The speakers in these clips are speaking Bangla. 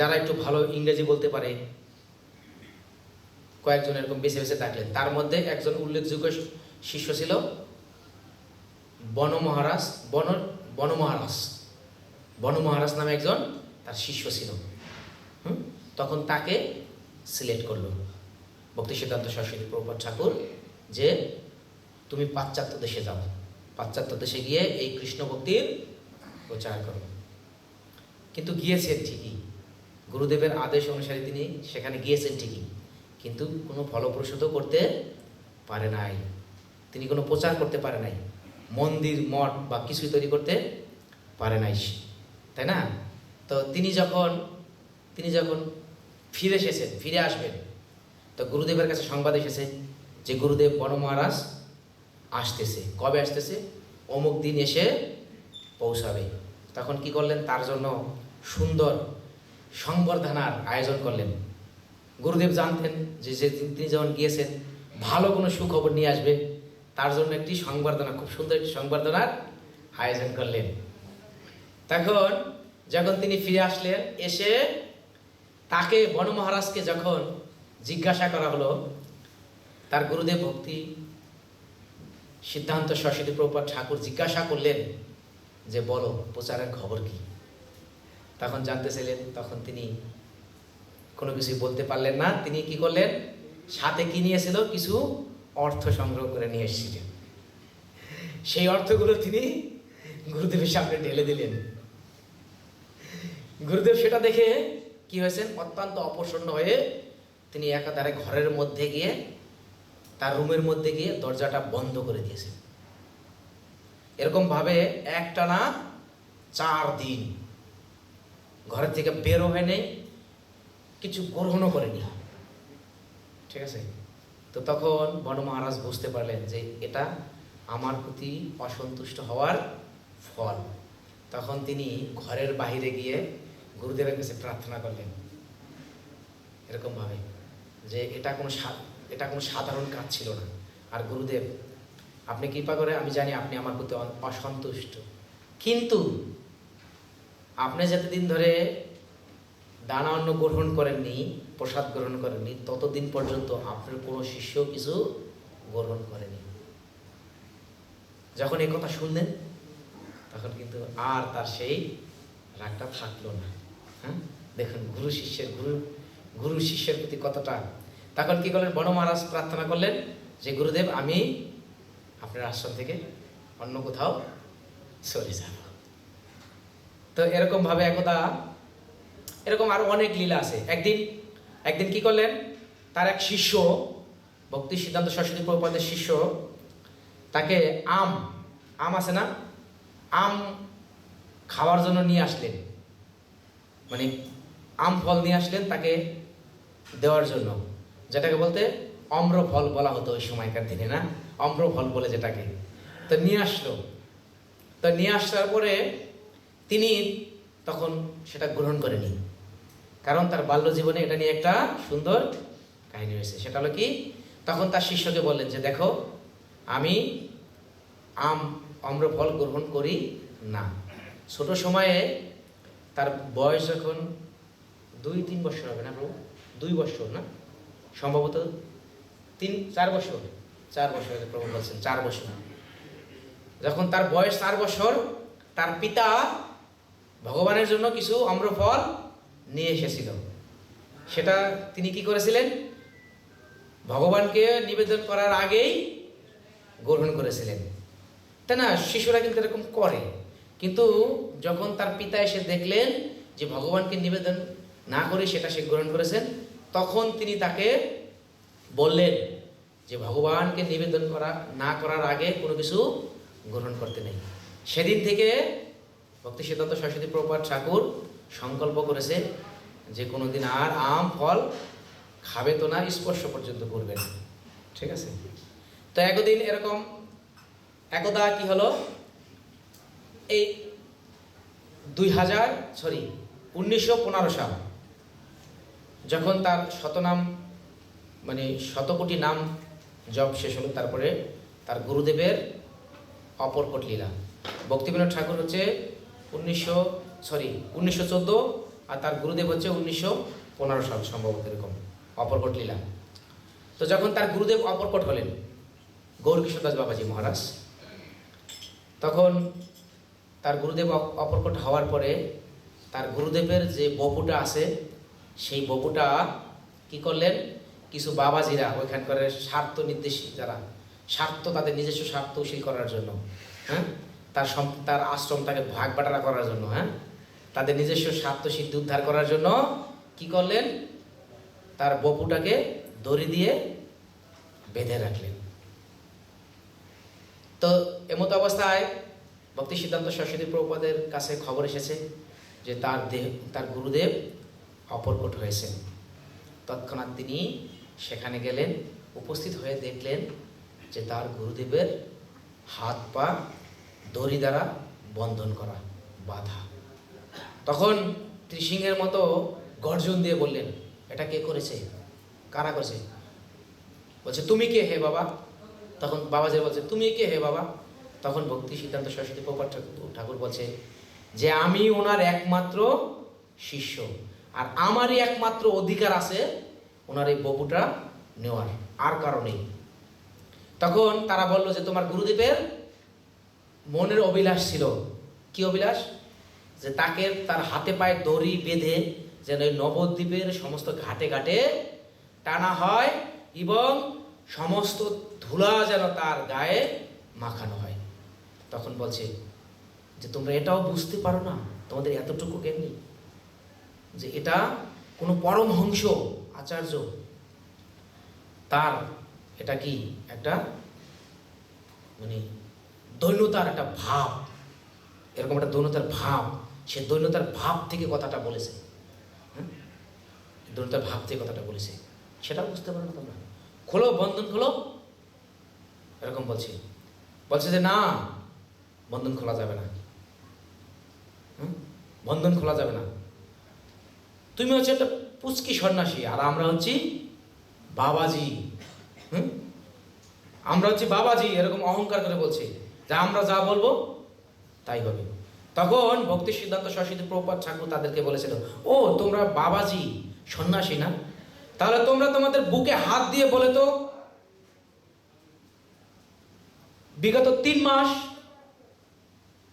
যারা একটু ভালো ইংরেজি বলতে পারে, কয়েকজন এরকম বেছে বেছে থাকলেন তার মধ্যে একজন উল্লেখযোগ্য শিষ্য ছিল বন মহারাজ, বন বন মহারাজ। বন মহারাজ নামে একজন তার শিষ্য ছিল। হুম? তখন তাকে সিলেক্ট করল ভক্তি সিদ্ধান্ত সরস্বতী প্রভুপাদ ঠাকুর যে, তুমি পাশ্চাত্য দেশে যাও। পাশ্চাত্য দেশে গিয়ে এই কৃষ্ণ ভক্তির প্রচার করো। কিন্তু গিয়েছে ঠিকই। গুরুদেবের আদেশ অনুসারে তিনি সেখানে গিয়েছেন ঠিকই, কিন্তু কোনো ফলপ্রসূত করতে পারে নাই। তিনি কোনো প্রচার করতে পারে নাই, মন্দির, মঠ বা কিছুই তৈরি করতে পারে নাই। তাই না? তো তিনি যখন তিনি যখন ফিরে এসেছেন, ফিরে আসবেন, তো গুরুদেবের কাছে সংবাদ এসেছে যে গুরুদেব বন মহারাজ আসতেছে। কবে আসতেছে? অমুক দিন এসে পৌঁছাবে। তখন কি করলেন? তার জন্য সুন্দর সংবর্ধনার আয়োজন করলেন। গুরুদেব জানতেন যে যে তিনি যখন গিয়েছেন, ভালো কোনো সুখবর নিয়ে আসবে, তার জন্য একটি সংবর্ধনা, খুব সুন্দর একটি সংবর্ধনার আয়োজন করলেন। তখন যখন তিনি ফিরে আসলেন, এসে তাকে বন মহারাজকে যখন জিজ্ঞাসা করা হলো, তার গুরুদেব ভক্তি সিদ্ধান্ত সরস্বতী প্রভুপাদ ঠাকুর জিজ্ঞাসা করলেন যে, বলো, প্রচারের খবর কি? তখন জানতে চাইলেন, তখন তিনি কোনো কিছুই বলতে পারলেন না। তিনি কি করলেন? সাথে কি নিয়েছিল? কিছু অর্থ সংগ্রহ করে নিয়ে এসেছিলেন। সেই অর্থগুলো তিনি গুরুদেবের সামনে ঢেলে দিলেন। গুরুদেব সেটা দেখে কি হয়েছেন? অত্যন্ত অপ্রসন্ন হয়ে তিনি একাধারে ঘরের মধ্যে গিয়ে, তার রুমের মধ্যে গিয়ে দরজাটা বন্ধ করে দিয়েছেন। এরকম ভাবে একটানা চার দিন ঘরের থেকে বেরো হয় নেই, কিছু গ্রহণও করেনি। ঠিক আছে? তো তখন বন মহারাজ বুঝতে পারলেন যে এটা আমার প্রতি অসন্তুষ্ট হওয়ার ফল। তখন তিনি ঘরের বাইরে গিয়ে গুরুদেবের কাছে প্রার্থনা করলেন। এরকমভাবে যে এটা কোনো এটা কোনো সাধারণ কাজ ছিল না। আর গুরুদেব, আপনি কৃপা করে, আমি জানি আপনি আমার প্রতি অসন্তুষ্ট। কিন্তু আপনি যতদিন ধরে দানা অন্ন গ্রহণ করেননি, প্রসাদ গ্রহণ করেননি, ততদিন পর্যন্ত আপনার কোনো শিষ্য কিছু গ্রহণ করেনি। যখন এই কথা শুনলেন, তখন কিন্তু আর তার সেই রাগটা থাকল না। হ্যাঁ? দেখুন, গুরু শিষ্যের, গুরু গুরু শিষ্যের প্রতি কতটা। তখন কি করলেন? বড় মহারাজ প্রার্থনা করলেন যে, গুরুদেব, আমি আপনার আশ্রম থেকে অন্য কোথাও চলে যাব। তো এরকম ভাবে একদা, এরকম আরও অনেক লীলা আছে। একদিন একদিন কি করলেন? তার এক শিষ্য, ভক্তি সিদ্ধান্ত সরস্বতী প্রভুপাদের শিষ্য, তাকে আম আম আছে না? আম খাওয়ার জন্য নিয়ে আসলেন। মানে আম ফল নিয়ে আসলেন তাকে দেওয়ার জন্য। যেটাকে বলতে অম্র ফল বলা হতো ওই সময়কার দিনে, না? অম্র ফল বলে যেটাকে। তো নিয়ে আসলো। তো নিয়ে আসার পরে তিনি তখন সেটা গ্রহণ করেনি। কারণ তার বাল্য জীবনে এটা নিয়ে একটা সুন্দর কাহিনী হয়েছে সেটা হলো কি, তখন তার শিষ্যকে বললেন যে, দেখো, আমি আম, অম্রফল গ্রহণ করি না। ছোট সময়ে তার বয়স যখন দুই, তিন বছর হবে না প্রভু? দুই বছর না? সম্ভবত তিন, চার বছর চার বছর প্রভু বলছেন, চার বছর। যখন তার বয়স চার বছর, তার পিতা ভগবানের জন্য কিছু অম্রফল নিয়ে এসেছিল। সেটা তিনি কি করেছিলেন? ভগবানকে নিবেদন করার আগেই গ্রহণ করেছিলেন। তাই না, শিশুরা কিন্তু এরকম করে। কিন্তু যখন তার পিতা এসে দেখলেন যে ভগবানকে নিবেদন না করে সেটা সে গ্রহণ করেছেন, তখন তিনি তাকে বললেন যে ভগবানকে নিবেদন করা, না করার আগে কোনো কিছু গ্রহণ করতে নেই। সেদিন থেকে ভক্তি সিদ্ধান্ত সরস্বতী প্রপাত ঠাকুর সংকল্প করেছে যে কোনোদিন আর আম, ফল খাবে তো না, স্পর্শ পর্যন্ত করবে না। ঠিক আছে? তো একদিন এরকম একদা কি হলো? এই দুই হাজার সরি উনিশশো পনেরো সাল যখন তার শতনাম মানে শতকোটি নাম জপ শেষ হলো, তারপরে তার গুরুদেবের অপরকট লীলা ভক্তিবিনোদ ঠাকুর হচ্ছে উনিশশো সরি উনিশশো চোদ্দ আর তার গুরুদেব হচ্ছে উনিশশো পনেরো সাল সম্ভবত এরকম, অপরকট লীলা। তো যখন তার গুরুদেব অপরকট হলেন, গৌরকিশোর দাস বাবাজি মহারাজ, তখন তার গুরুদেব অপ- অপরকট হওয়ার পরে তার গুরুদেবের যে বপুটা আছে, সেই বপুটা কি করলেন? কিছু বাবাজিরা ওইখানকার স্বার্থ নির্দেশী, যারা স্বার্থ, তাদের নিজস্ব স্বার্থ উশীল করার জন্য হ্যাঁ? তার তার আশ্রমটাকে ভাগ বাটারা করার জন্য হ্যাঁ? তাদের নিজস্ব স্বার্থ সিদ্ধি উদ্ধার করার জন্য কি করলেন? তার বপুটাকে দড়ি দিয়ে বেঁধে রাখলেন। তো এমতো অবস্থায় ভক্তি সিদ্ধান্ত সরস্বতী প্রভুপাদের কাছে খবর এসেছে যে তার দেহ, তার গুরুদেব অপরকট হয়েছেন। তৎক্ষণাৎ তিনি সেখানে গেলেন, উপস্থিত হয়ে দেখলেন যে তার গুরুদেবের হাত পা দড়ি দ্বারা বন্ধন করা, বাধা। তখন ত্রিসিংহের মতো গর্জন দিয়ে বললেন, এটা কে করেছে? কারা করেছে? বলছে, তুমি কে হে বাবা? তখন বাবা যে বলছে, তুমি কে হে বাবা? তখন ভক্তি সিদ্ধান্ত সরস্বতী প্রপাত ঠাকুর বলছে, যে আমি ওনার একমাত্র শিষ্য, আর আমারই একমাত্র অধিকার আছে ওনার এই বপুটা নেওয়ার, আর কারণেই তখন তারা বলল যে, তোমার গুরুদেবের মনের অভিলাষ ছিল। কি অভিলাষ? যে তাকে তার হাতে পায়ে দড়ি বেঁধে যেন ওই নবদ্বীপের সমস্ত ঘাটে ঘাটে টানা হয় এবং সমস্ত ধুলা যেন তার গায়ে মাখানো হয়। তখন বলছে, যে তোমরা এটাও বুঝতে পারো না? তোমাদের এতটুকু জ্ঞান যে এটা কোনো পরমহংস আচার্য, তার এটা কি একটা মানে দৈন্যতার একটা ভাব, এরকম একটা দৈন্যতার ভাব, সে দৈন্যতার ভাব থেকে কথাটা বলেছে। হ্যাঁ? দৈন্যতার ভাব থেকে কথাটা বলেছে। সেটা বুঝতে পারো না তোমরা। খোলো, বন্ধন খোলো। এরকম বলছে। বলছে যে না, বন্ধন খোলা যাবে না? বন্ধন খোলা যাবে না। তুমি হচ্ছে একটা পুচকি সন্ন্যাসী, আর আমরা হচ্ছি বাবাজি। হুম? আমরা হচ্ছে বাবাজি, এরকম অহংকার করে বলছে। যে আমরা যা বলব, তাই হবে। তখন ভক্তি সিদ্ধান্ত সরস্বতী প্রপাত ঠাকুর তাদেরকে বলেছিল, ও, তোমরা বাবাজি সন্ন্যাসী না? তাহলে তোমরা তোমাদের বুকে হাত দিয়ে বলে তো, বিগত তিন মাস,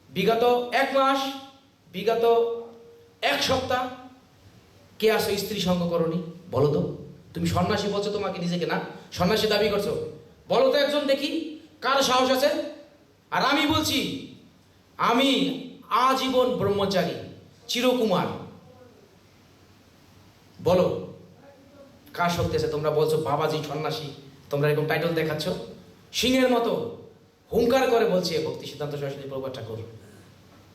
বিগত এক মাস, বিগত এক সপ্তাহ, কে আসো স্ত্রী সঙ্গ করনি? বলো তো। তুমি সন্ন্যাসী বলছো তোমাকে নিজেকে না? সন্ন্যাসী দাবি করছ। বলো তো একজন দেখি, কার সাহস আছে? আর আমি বলছি, আমি আজীবন ব্রহ্মচারী, চিরকুমার। বলো, কার শক্তি আছে? তোমরা বলছো, বাবাজি, সন্ন্যাসী, তোমরা এরকম টাইটেল দেখাচ্ছ? সিংহের মতো হুঙ্কার করে বলছে ভক্তি সিদ্ধান্ত সরস্বতী প্রভা ঠাকুর।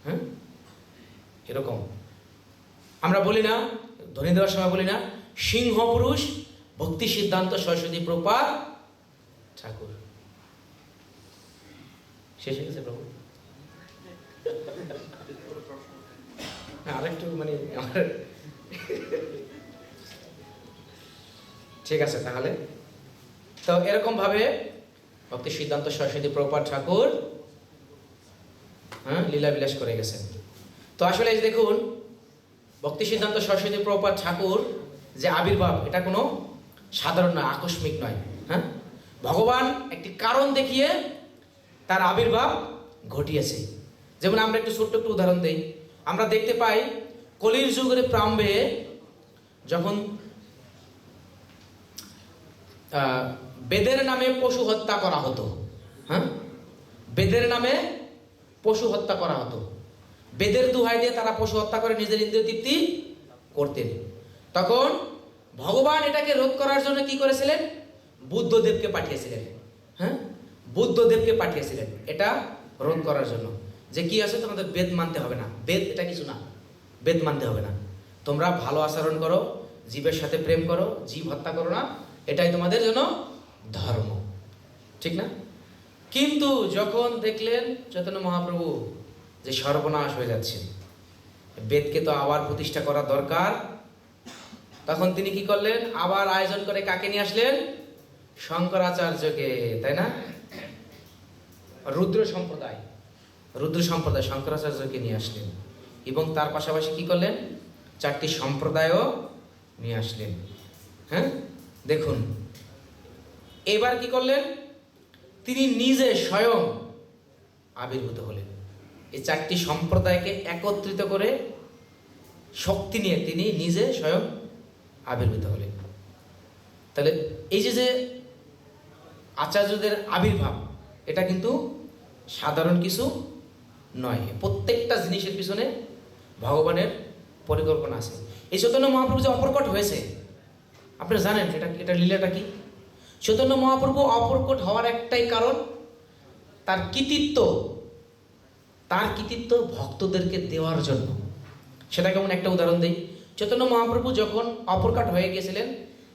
হ্যাঁ? এরকম। আমরা বলি না ধ্বনি দেওয়ার সময় বলি না সিংহ পুরুষ ভক্তি সিদ্ধান্ত সরস্বতী প্রপাত ঠাকুর। শেষ হয়ে গেছে প্রভু? মানে ঠিক আছে তাহলে। তো ভক্তি সিদ্ধান্ত সরস্বতী প্রপাত ঠাকুর হ্যাঁ করে গেছেন। তো আসলে দেখুন, ভক্তি সিদ্ধান্ত সরস্বতী প্রপাত ঠাকুর যে আবির্ভাব, এটা কোনো সাধারণ নয়, আকস্মিক নয় হ্যাঁ? ভগবান একটি কারণ দেখিয়ে তার আবির্ভাব ঘটিয়েছে। যেমন আমরা একটু ছোট্ট একটু উদাহরণ দিই। আমরা দেখতে পাই, কলির যুগের প্রাম্বে যখন বেদের নামে পশু হত্যা করা হতো। হ্যাঁ? বেদের নামে পশু হত্যা করা হতো। বেদের দুহাই দিয়ে তারা পশু হত্যা করে, নিজের ইন্দ্রিয় তৃপ্তি করতেন। তখন ভগবান এটাকে রোধ করার জন্য কি করেছিলেন? বুদ্ধদেবকে পাঠিয়েছিলেন। বুদ্ধদেবকে পাঠিয়েছিলেন। এটা রোধ করার জন্য। যে কি আছে তোমাদের বেদ মানতে হবে না। বেদ এটা কিছু না। বেদ মানতে হবে না। তোমরা ভালো আচরণ করো, জীবের সাথে প্রেম করো, জীব হত্যা করো না। এটাই তোমাদের জন্য ধর্ম। ঠিক না? কিন্তু যখন দেখলেন চৈতন্য মহাপ্রভু যে সর্বনাশ হয়ে যাচ্ছে, বেদকে তো আবার প্রতিষ্ঠা করা দরকার, তখন তিনি কি করলেন? আবার আয়োজন করে কাকে নিয়ে আসলেন? শঙ্করাচার্যকে, তাই না? রুদ্র সম্প্রদায়। রুদ্র সম্প্রদায় শঙ্করাচার্যকে নিয়ে আসলেন। এবং তার পাশাপাশি কি করলেন? চারটি সম্প্রদায়ও নিয়ে আসলেন। হ্যাঁ? দেখুন। এবার কি করলেন? তিনি নিজে স্বয়ং আবির্ভূত হলেন। এই চারটি সম্প্রদায়কে একত্রিত করে শক্তি নিয়ে তিনি নিজে স্বয়ং আবির্ভূত হলেন। তাহলে এই যে যে আচার্যদের আবির্ভাব এটা কিন্তু সাধারণ কিছু নয়। প্রত্যেকটা জিনিসের পিছনে ভগবানের পরিকল্পনা আছে। এই চৈতন্য মহাপ্রভু যে অপরকট হয়েছে আপনারা জানেন এটা এটা লীলাটা কি? চৈতন্য মহাপ্রভু অপরকট হওয়ার একটাই কারণ, তার কৃতিত্ব তার কৃতিত্ব ভক্তদেরকে দেওয়ার জন্য। সেটা কেমন একটা উদাহরণ দিই। চৈতন্য মহাপ্রভু যখন অপরকাট হয়ে গিয়েছিলেন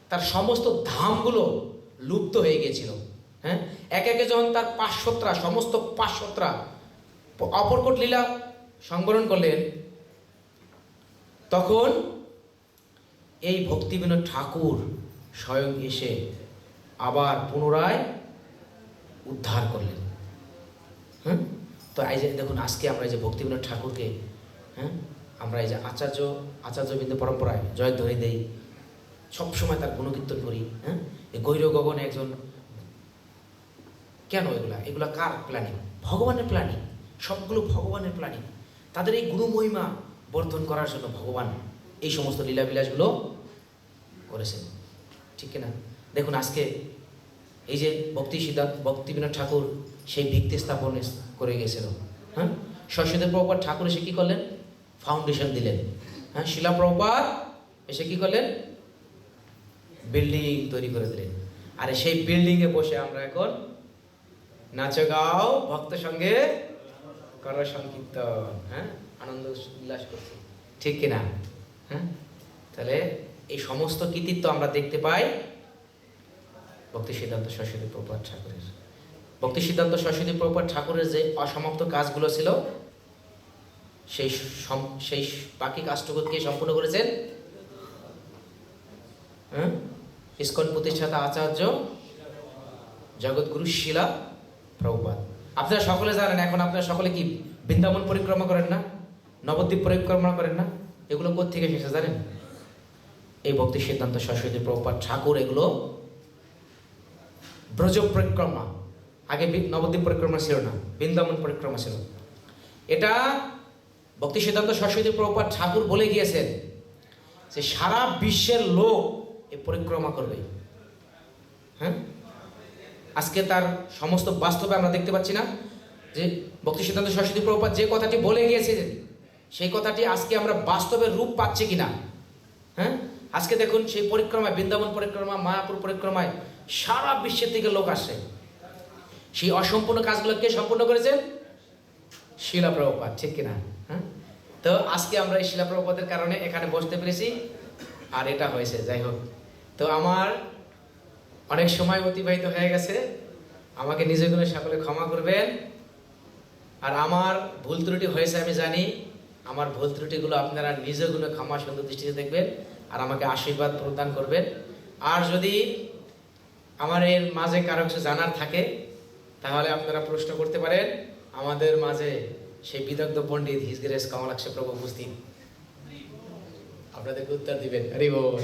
তার সমস্ত ধামগুলো লুপ্ত হয়ে গিয়েছিল। হ্যাঁ? এক একে যখন তার পাঁচশোত্রা সমস্ত পাঁচশোত্রা অপরকট লীলা সংবরণ করলেন, তখন এই ভক্তিবিনোদ ঠাকুর স্বয়ং এসে আবার পুনরায় উদ্ধার করলেন। হ্যাঁ? তো এই যে দেখুন, আজকে আমরা যে ভক্তিবিনোদ ঠাকুরকে হ্যাঁ? আমরা এই যে আচার্য, আচার্যবৃন্দ পরম্পরায় জয়ধ্বনি দেই, সবসময় তার গুণকীর্তন করি হ্যাঁ? গৈর গগনে একজন কেন এগুলা? এগুলা কার প্ল্যানিং ভগবানের প্ল্যানিং সবগুলো ভগবানের প্ল্যানিং তাদের এই গুরু মহিমা বর্ধন করার জন্য ভগবান এই সমস্ত লীলাবিলাসগুলো করেছেন। ঠিক না দেখুন, আজকে এই যে ভক্তি সিদ্ধার্থ, ভক্তিবিনোদ ঠাকুর সেই ভিত্তি স্থাপন করে গেছিল। হ্যাঁ? সরস্বতী প্রভুপাত ঠাকুর এসে কী করলেন? ফাউন্ডেশন দিলেন। হ্যাঁ? শিলা এসে কী করলেন? বিল্ডিং তৈরি করে দিলেন। আর সেই বিল্ডিংয়ে বসে আমরা এখন নাচো গাও ভক্ত সঙ্গে করো সংকীর্তন হ্যাঁ? আনন্দ উল্লাস করছি। ঠিক কিনা হ্যাঁ? তাহলে এই সমস্ত কৃতিত্ব আমরা দেখতে পাই ভক্তি সিদ্ধান্ত সরস্বতী প্রপাত ঠাকুরের। ভক্তি সিদ্ধান্ত সরস্বতী প্রপাত ঠাকুরের যে অসমাপ্ত কাজগুলো ছিল, সেই সেই বাকি কাজটুকু কে সম্পূর্ণ করেছেন? হ্যাঁ? ইস্কন প্রতিষ্ঠাতা আচার্য জগৎগুরু শিলা প্রভুপাত আপনারা সকলে জানেন, এখন আপনারা সকলে কি বৃন্দাবন পরিক্রমা করেন না? নবদ্বীপ পরিক্রমা করেন না? এগুলো কোথেকে এসেছে জানেন? এই ভক্তি সিদ্ধান্ত সরস্বতী প্রভুপাত ঠাকুর, এগুলো ব্রজ পরিক্রমা। আগে নবদ্বীপ পরিক্রমা ছিল না, বৃন্দাবন পরিক্রমা ছিল। এটা ভক্তি সিদ্ধান্ত সরস্বতী প্রভুপাত ঠাকুর বলে গিয়েছেন যে সারা বিশ্বের লোক এই পরিক্রমা করবে। হ্যাঁ? আজকে তার সমস্ত বাস্তবে আমরা দেখতে পাচ্ছি না যে ভক্তি সিদ্ধান্ত সরস্বতী প্রভুপাত যে কথাটি বলে গিয়েছিলেন সেই কথাটি আজকে আমরা বাস্তবে রূপ পাচ্ছি কিনা হ্যাঁ? আজকে দেখুন সেই পরিক্রমায়, বৃন্দাবন পরিক্রমা, মায়াপুর পরিক্রমায় সারা বিশ্বের থেকে লোক আসে সেই অসম্পূর্ণ কাজগুলো কে সম্পূর্ণ করেছেন শিলা প্রভুপাত ঠিক কিনা? হ্যাঁ? তো আজকে আমরা এই শিলা প্রভুপাতের কারণে এখানে বসতে পেরেছি, আর এটা হয়েছে, যাই হোক। তো আমার অনেক সময় অতিবাহিত হয়ে গেছে। আমাকে নিজে গুলো সকলে ক্ষমা করবেন। আর আমার ভুল ত্রুটি হয়েছে আমি জানি। আমার ভুল ত্রুটিগুলো আপনারা নিজে গুলো ক্ষমা সুন্দর দৃষ্টিতে দেখবেন আর আমাকে আশীর্বাদ প্রদান করবেন। আর যদি আমার এর মাঝে কারও কিছু জানার থাকে, তাহলে আপনারা প্রশ্ন করতে পারেন। আমাদের মাঝে সেই বিদগ্ধ পণ্ডিত হিজ গ্রেস কমলাক্ষ প্রভু উপস্থিত। আপনাদেরকে উত্তর দিবেন। হরি বল।